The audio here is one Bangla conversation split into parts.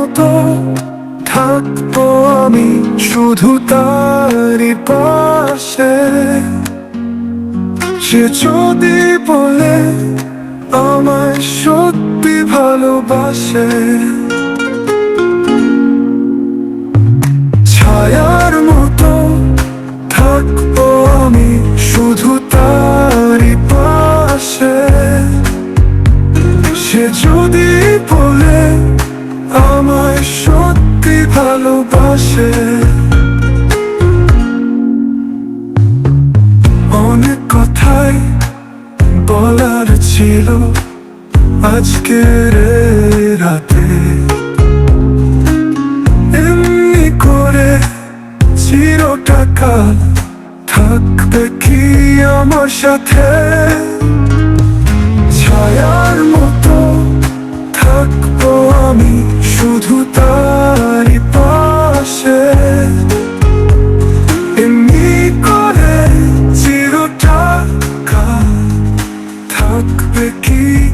মতো থাকব আমি শুধু তারই পাশে। সে যদি বলে আমায় সত্যি ভালোবাসে, ছায়ার মতো থাকব আমি শুধু তারই পাশে। সে যদি বলে ভালোবাসে। অনেক কথাই বলার ছিল আজকের এই রাতে। এমনি করে চিরটা কাল থাকবে কি আমার সাথে?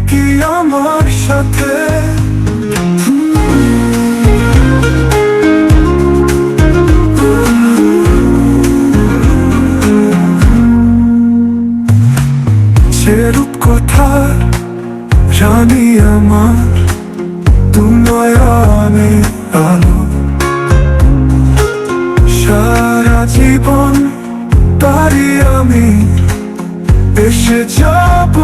কি আমার সাথে সেরূপ কথা জানি আমার দুনয়নে আলো সারা জীবন তারি আমি এসে যাব